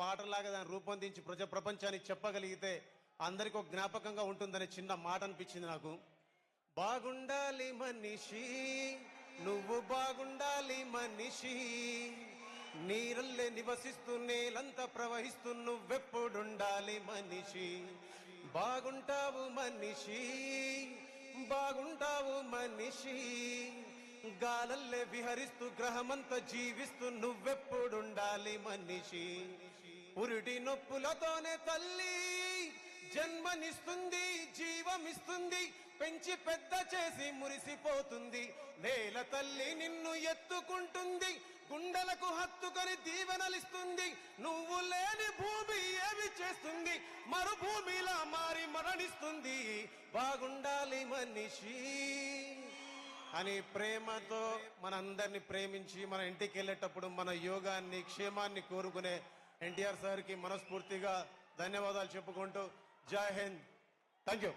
పాటలాగా దాన్ని రూపొందించి ప్రజ ప్రపంచానికి చెప్పగలిగితే అందరికీ ఒక జ్ఞాపకంగా ఉంటుందనే చిన్న మాట అనిపించింది నాకు. బాగుండాలి మనిషి నువ్వు బాగుండాలి మనిషి. నీరల్లే నివసిస్తూ నేలంతా ప్రవహిస్తూ నువ్వెప్పుడుండాలి మనిషి. బాగుంటావు మనిషి బాగుంటావు మనిషి. గాలల్లే విహరిస్తూ గ్రహమంతా జీవిస్తూ నువ్వెప్పుడుండాలి మనిషి. పురిటి నొప్పులతోనే తల్లి జన్మనిస్తుంది జీవమిస్తుంది పెంచి పెద్ద చేసి మురిసిపోతుంది. నేల తల్లి నిన్ను ఎత్తుకుంటుంది గుండెలకు హత్తుకొని దీవెనలిస్తుంది. నువ్వు లేని భూమి ఏమి చేస్తుంది మరుభూమిలా మారి మరణిస్తుంది. బాగుండాలి మనిషి అని ప్రేమతో మనందరినీ ప్రేమించి మన ఇంటికి వెళ్ళేటప్పుడు మన యోగాన్ని క్షేమాన్ని కోరుకునే ఎన్టీఆర్ సార్కి మనస్ఫూర్తిగా ధన్యవాదాలు చెప్పుకుంటూ జై హింద్. Thank you